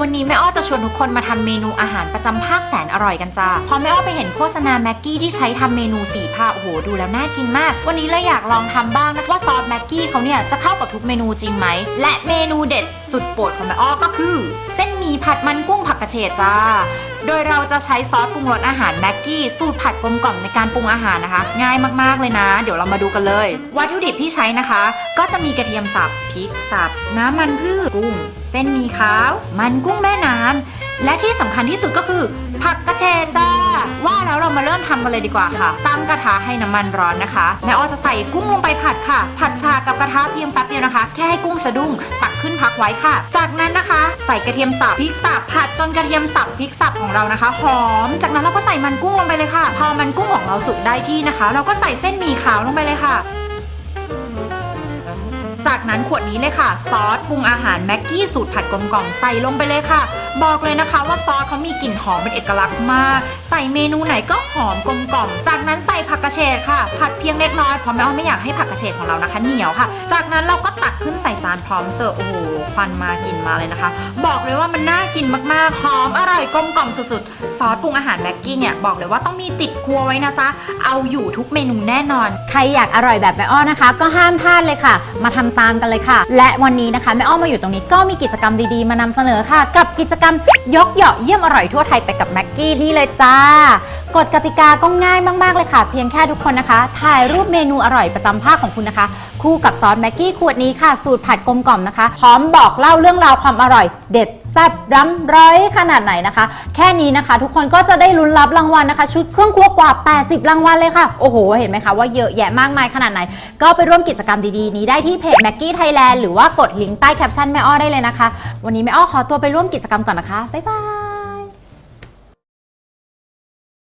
วันนี้แม่อ้อจะชวนทุกคนมาทำเมนูอาหารประจำภาคแสนอร่อยกันจ้าพอแม่อ้อไปเห็นโฆษณาแม็กกี้ที่ใช้ทำเมนูสีผ้าโอ้โหดูแล้วน่ากินมาก วันนี้เลยอยากลองทำบ้างนะว่าซอสแม็กกี้เขาเนี่ยจะเข้ากับทุกเมนูจริงไหม และเมนูเด็ดสุดโปรดของแม่อ้อก็คือ เส้นหมี่ผัดมันกุ้งผักกระเฉดจ้า โดยเราจะใช้ซอสปรุงรสอาหารแม็กกี้สูตรผัดกลมกล่อมในการปรุงอาหารนะคะ ง่ายมากๆเลยนะ เดี๋ยวเรามาดูกันเลย วัตถุดิบที่ใช้นะคะ ก็จะมีกระเทียมสับพริกสับน้ำมันพืชกุ้ง เส้นมีขาว มันกุ้งแม่น้ำ และที่สำคัญที่สุดก็คือ ผักกระเฉดจ้า ว่าแล้วเรามาเริ่มทำกันเลยดีกว่าค่ะ ตั้งกระทะให้น้ำมันร้อนนะคะแม่อ้อจะใส่กุ้งลงไปผัดค่ะ ผัดฉากับกระทะเพียงแป๊บเดียวนะคะ แค่ให้กุ้งสะดุ้งตักขึ้นพักไว้ค่ะ จากนั้นนะคะ ใส่กระเทียมสับพริกสับผัดจนกระเทียมสับพริกสับของเรานะคะหอม จากนั้นเราก็ใส่มันกุ้งลงไปเลยค่ะ พอมันกุ้งของเราสุกได้ที่นะคะ เราก็ใส่เส้นหมี่ขาวลงไปเลยค่ะจากนั้นขวดนี้เลยค่ะ ซอสปรุงอาหารแม็กกี้สูตรผัดกลมกล่อมใส่ลงไปเลยค่ะ บอกเลยนะคะว่าซอสเขามีกลิ่นหอมเป็นเอกลักษณ์มาก ใส่เมนูไหนก็หอมกลมกล่อม จากนั้นใส่ผักกระเฉดค่ะ ผัดเพียงเล็กน้อยเพราะแม่อ้อไม่อยากให้ผักกระเฉดของเรานะคะเหนียวค่ะ จากนั้นเราก็ตักขึ้นใส่จานพร้อมเสิร์ฟโอ้โหควันมากลิ่นมาเลยนะคะ บอกเลยว่ามันน่ากินมากๆหอมอร่อยกลมกล่อมสุดๆ ซอสปรุงอาหารแม็กกี้เนี่ยบอกเลยว่าต้องมีติดครัวไว้นะจ๊ะเอาอยู่ทุกเมนูแน่นอน ใครอยากอร่อยแบบแม่อ้อนะคะ ก็ห้ามพลาดเลยค่ะ มาทำตามกันเลยค่ะ และวันนี้นะคะแม่อ้อมาอยู่ตรงนี้ก็มีกิจกรรมดีๆ มานำเสนอค่ะ กับกิจกรรมยกเหยาะเยี่ยมอร่อยทั่วไทยไปกับแม็กกี้นี่เลยจ้ากฎกติกาก็ง่ายมาก ๆ เลยค่ะ เพียงแค่ทุกคนนะคะ ถ่ายรูปเมนูอร่อยประจำภาคของคุณนะคะ คู่กับซอสแม็กกี้ขวดนี้ค่ะ สูตรผัดกลมกล่อมนะคะ พร้อมบอกเล่าเรื่องราวความอร่อย เด็ดแซ่บร้ำร้อยขนาดไหนนะคะ แค่นี้นะคะ ทุกคนก็จะได้ลุ้นรับรางวัลนะคะ ชุดเครื่องครัวกว่า 80 รางวัลเลยค่ะ โอ้โห เห็นไหมคะว่าเยอะแยะมากมายขนาดไหน ก็ไปร่วมกิจกรรมดีๆ นี้ได้ที่เพจ Maggie Thailand หรือว่ากดลิงก์ใต้แคปชั่นแม่อ้อได้เลยนะคะ วันนี้แม่อ้อขอตัวไปร่วมกิจกรรมก่อนนะคะบ๊ายบาย